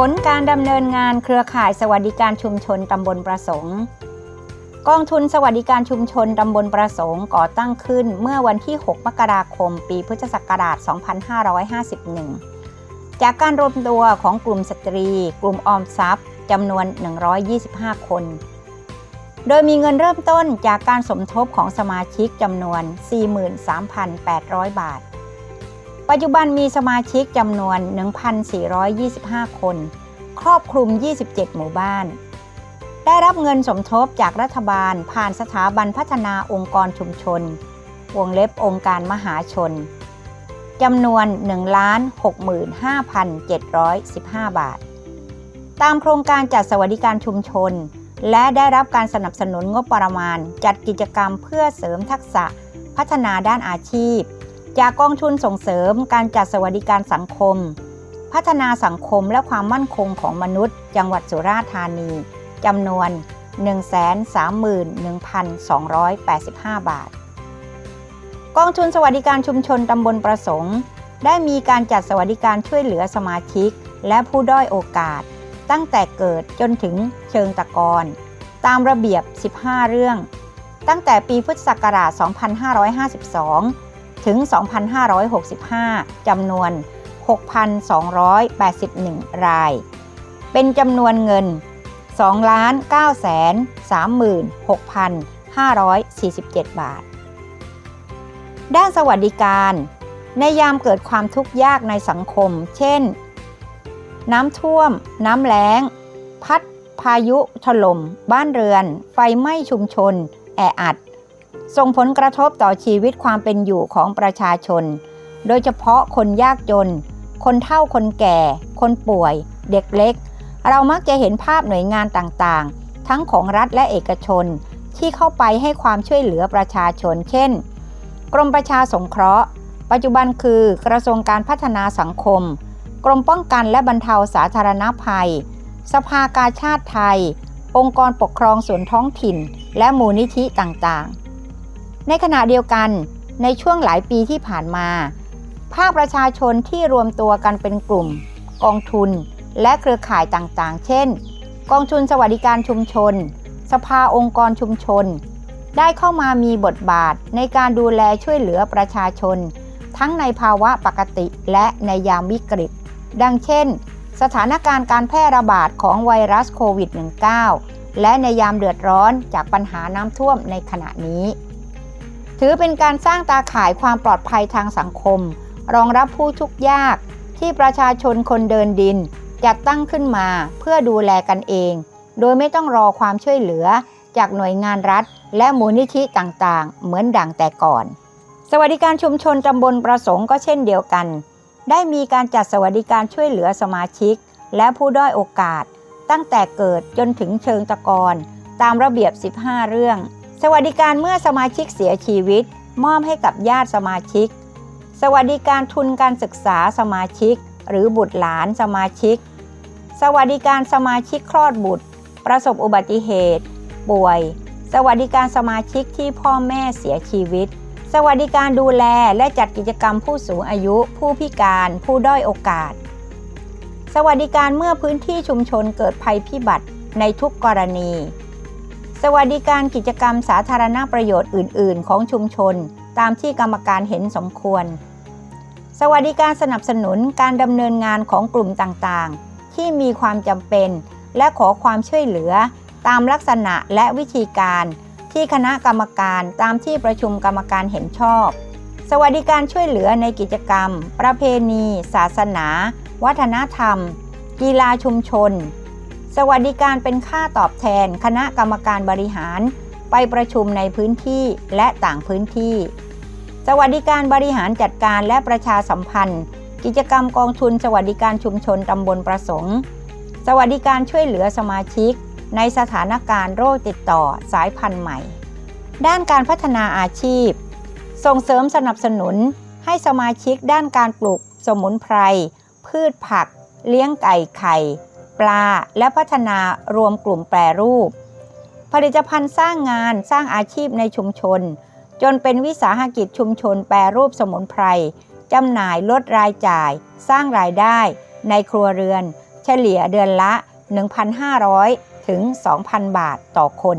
ผลการดำเนินงานเครือข่ายสวัสดิการชุมชนตำบลประสงค์ กองทุนสวัสดิการชุมชนตำบลประสงค์ก่อตั้งขึ้นเมื่อวันที่ 6 มกราคม ปีพุทธศักราช 2551 จากการรวมตัวของกลุ่มสตรี กลุ่มออมทรัพย์จำนวน 125 คน โดยมีเงินเริ่มต้นจากการสมทบของสมาชิกจำนวน 43,800 บาท ปัจจุบันมีสมาชิกจำนวน 1,425 คน ครอบคลุม 27 หมู่บ้าน ได้รับเงินสมทบจากรัฐบาลผ่านสถาบันพัฒนาองค์กรชุมชน วงเล็บองค์การมหาชน จำนวน 1,65,715 บาท ตามโครงการจัดสวัสดิการชุมชน และได้รับการสนับสนุนงบประมาณ จัดกิจกรรมเพื่อเสริมทักษะพัฒนาด้านอาชีพ จากกองทุนส่งเสริมการจัดสวัสดิการสังคม พัฒนาสังคมและความมั่นคงของมนุษย์ จังหวัดสุราษฎร์ธานีจำนวน 131,285 บาท กองทุนสวัสดิการชุมชนตำบลประสงค์ ได้มีการจัดสวัสดิการช่วยเหลือสมาชิก และผู้ด้อยโอกาส ตั้งแต่เกิดจนถึงเชิงตะกอนตามระเบียบ 15 เรื่อง ตั้งแต่ปีพุทธศักราช 2552 ถึง 2565 จำนวน 6,281 ราย เป็นจำนวนเงิน 2,936,547 บาท ด้านสวัสดิการ ในยามเกิดความทุกข์ยากในสังคม เช่น น้ำท่วม น้ำแล้ง พัดพายุถล่ม บ้านเรือน ไฟไหม้ชุมชน แออัด ส่งผลกระทบต่อชีวิตความเป็นอยู่ของประชาชน โดยเฉพาะคนยากจน คนเฒ่าคนแก่ คนป่วย เด็กเล็ก เรามักจะเห็นภาพหน่วยงานต่างๆ ทั้งของรัฐและเอกชน ที่เข้าไปให้ความช่วยเหลือประชาชน เช่น กรมประชาสงเคราะห์ ปัจจุบันคือกระทรวงการพัฒนาสังคม กรมป้องกันและบรรเทาสาธารณภัย สภากาชาติไทย องค์กรปกครองส่วนท้องถิ่น และมูลนิธิต่างๆ ในขณะเดียวกันในช่วงหลายปีที่ผ่านมา ภาคประชาชนที่รวมตัวกันเป็นกลุ่ม กองทุน และเครือข่ายต่างๆ เช่น กองทุนสวัสดิการชุมชน สภาองค์กรชุมชน ได้เข้ามามีบทบาทในการดูแลช่วยเหลือประชาชน ทั้งในภาวะปกติและในยามวิกฤต ดังเช่น สถานการณ์การแพร่ระบาดของไวรัสโควิด -19 และในยามเดือดร้อนจากปัญหาน้ำท่วมในขณะนี้ ถือเป็นการสร้างตาข่ายความปลอดภัยทางสังคม รองรับผู้ทุกข์ยาก ที่ประชาชนคนเดินดิน จัดตั้งขึ้นมาเพื่อดูแลกันเอง โดยไม่ต้องรอความช่วยเหลือ จากหน่วยงานรัฐ และมูลนิธิต่างๆ เหมือนดังแต่ก่อน สวัสดิการชุมชนตำบลประสงค์ก็เช่นเดียวกัน ได้มีการจัดสวัสดิการช่วยเหลือสมาชิก และผู้ด้อยโอกาส ตั้งแต่เกิดจนถึงเชิงตะกอนตามระเบียบ 15 เรื่อง สวัสดิการเมื่อสมาชิกเสียชีวิต มอบให้กับญาติสมาชิก สวัสดิการทุนการศึกษาสมาชิก หรือบุตรหลานสมาชิก สวัสดิการสมาชิกคลอดบุตร ประสบอุบัติเหตุ ป่วย สวัสดิการสมาชิกที่พ่อแม่เสียชีวิต สวัสดิการดูแลและจัดกิจกรรมผู้สูงอายุ ผู้พิการ ผู้ด้อยโอกาส สวัสดิการเมื่อพื้นที่ชุมชนเกิดภัยพิบัติในทุกกรณี วัสดิการกิจกรรมสาธารณประโยชน์อื่น ๆ ของชุมชน ตามที่กรรมการเห็นสมควร สวัสดิการสนับสนุนการดำเนินงานของกลุ่มต่างๆ ที่มีความจำเป็น และขอความช่วยเหลือ ตามลักษณะและวิธีการ ที่คณะกรรมการตามที่ประชุมกรรมการเห็นชอบ สวัสดิการช่วยเหลือในกิจกรรม ประเพณี ศาสนา วัฒนธรรม กีฬาชุมชน สวัสดิการเป็นค่าตอบแทนคณะกรรมการบริหาร ไปประชุมในพื้นที่และต่างพื้นที่ สวัสดิการบริหารจัดการและประชาสัมพันธ์ กิจกรรมกองทุนสวัสดิการชุมชนตำบลประสงค์ สวัสดิการช่วยเหลือสมาชิก ในสถานการณ์โรคติดต่อสายพันธุ์ใหม่ ด้านการพัฒนาอาชีพ ส่งเสริมสนับสนุนให้สมาชิกด้านการปลูกสมุนไพรพืชผัก เลี้ยงไก่ไข่ ปลา และพัฒนารวมกลุ่มแปรรูป ผลิตภัณฑ์สร้างงานสร้างอาชีพในชุมชน จนเป็นวิสาหกิจชุมชนแปรรูปสมุนไพรจำหน่ายลดรายจ่าย สร้างรายได้ในครัวเรือน เฉลี่ยเดือนละ 1,500 ถึง 2,000 บาทต่อคน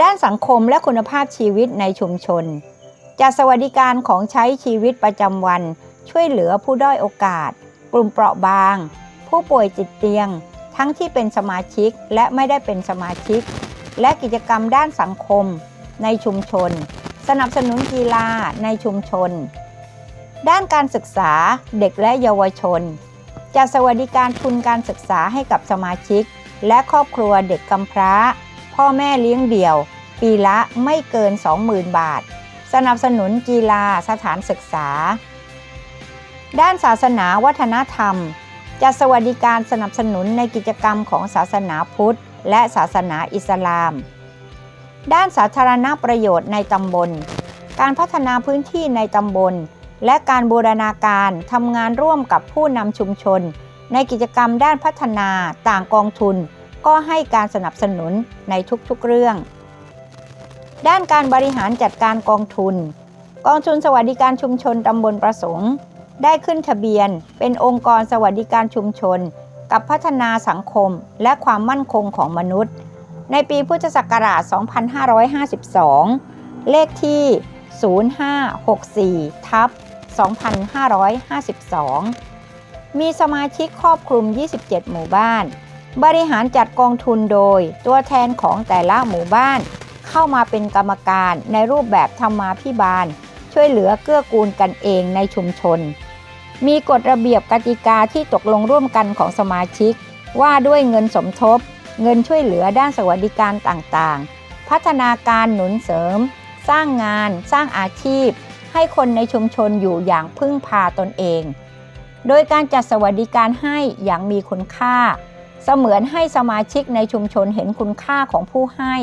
ด้านสังคมและคุณภาพชีวิตในชุมชน จัดสวัสดิการของใช้ชีวิตประจำวัน ช่วยเหลือผู้ด้อยโอกาส กลุ่มเปราะบาง ผู้ป่วยจิตเตียง ทั้งที่เป็นสมาชิกและไม่ได้เป็นสมาชิก และกิจกรรมด้านสังคม ในชุมชน สนับสนุนกีฬาในชุมชน ด้านการศึกษาเด็กและเยาวชนจัดสวัสดิการทุนการศึกษาให้กับสมาชิก และครอบครัวเด็กกำพร้า พ่อแม่เลี้ยงเดี่ยว ปีละไม่เกิน 20,000 บาท สนับสนุนกีฬาสถานศึกษา ด้านศาสนาวัฒนธรรม จัดสวัสดิการสนับสนุนในกิจกรรมของศาสนาพุทธ และศาสนาอิสลาม ด้านสาธารณประโยชน์ในตำบล การพัฒนาพื้นที่ในตำบล และการบูรณาการทำงานร่วมกับผู้นำชุมชน ในกิจกรรมด้านพัฒนาต่างกองทุน ก็ให้การสนับสนุนในทุกๆเรื่อง ด้านการบริหารจัดการกองทุน กองทุนสวัสดิการชุมชนตำบลประสงค์ ได้ขึ้นทะเบียน เป็นองค์กรสวัสดิการชุมชน กับพัฒนาสังคมและความมั่นคงของมนุษย์ ในปีพุทธศักราช 2552 เลขที่ 0564 ทับ 2552 มีสมาชิกครอบคลุม 27 หมู่บ้าน บริหารจัดกองทุนโดยตัวแทนของแต่ละหมู่บ้าน เข้ามาเป็นกรรมการในรูปแบบธรรมาภิบาลช่วยเหลือเกื้อกูลกันเองในชุมชน มีกฎระเบียบกติกาที่ตกลงร่วมกันของสมาชิก ว่าด้วยเงินสมทบ เงินช่วยเหลือด้านสวัสดิการต่างๆ พัฒนาการหนุนเสริม สร้างงาน สร้างอาชีพ ให้คนในชุมชนอยู่อย่างพึ่งพาตนเอง โดยการจัดสวัสดิการให้อย่างมีคุณค่า เสมือนให้สมาชิกในชุมชนเห็นคุณค่าของผู้ให้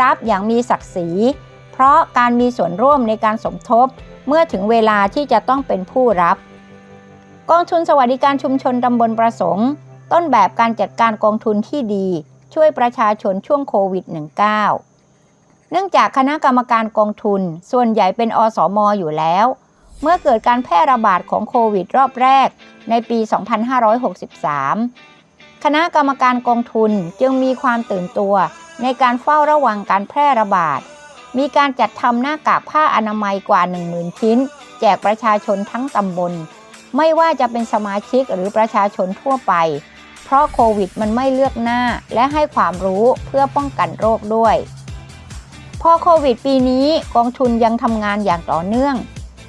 รับอย่างมีศักดิ์ศรี เพราะการมีส่วนร่วมในการสมทบ เมื่อถึงเวลาที่จะต้องเป็นผู้รับ กองทุนสวัสดิการชุมชนตำบลประสงค์ ต้นแบบการจัดการกองทุนที่ดี ช่วยประชาชนช่วงโควิด -19 เนื่องจากคณะกรรมการกองทุน ส่วนใหญ่เป็นอสมออยู่แล้ว เมื่อเกิดการแพร่ระบาดของโควิดรอบแรก ในปี 2563 คณะกรรมการกองทุนจึงมีความตื่นตัว ในการเฝ้าระวังการแพร่ระบาด มีการจัดทำหน้ากากผ้าอนามัยกว่า 10,000 ชิ้น แจกประชาชนทั้งตำบล ไม่ว่าจะเป็นสมาชิกหรือประชาชนทั่วไป เพราะโควิดมันไม่เลือกหน้าและให้ความรู้เพื่อป้องกันโรคด้วย พอโควิดปีนี้กองทุนยังทำงานอย่างต่อเนื่อง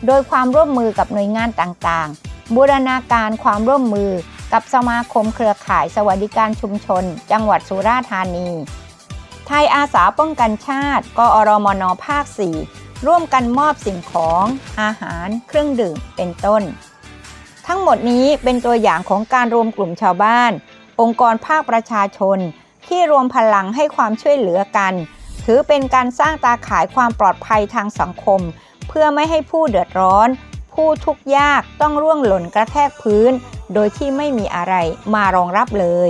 โดยความร่วมมือกับหน่วยงานต่างๆ บูรณาการความร่วมมือกับสมาคมเครือข่ายสวัสดิการชุมชน จังหวัดสุราษฎร์ธานี ไทยอาสาป้องกันชาติ กอรมนภาค 4 ร่วมกันมอบสิ่งของ อาหาร เครื่องดื่ม เป็นต้น ทั้งหมดนี้เป็นตัวอย่างของการรวมกลุ่มชาวบ้าน องค์กรภาคประชาชน ที่รวมพลังให้ความช่วยเหลือกัน ถือเป็นการสร้างตาข่ายความปลอดภัยทางสังคม เพื่อไม่ให้ผู้เดือดร้อน ผู้ทุกข์ยากต้องร่วงหล่นกระแทกพื้น โดยที่ไม่มีอะไรมารองรับเลย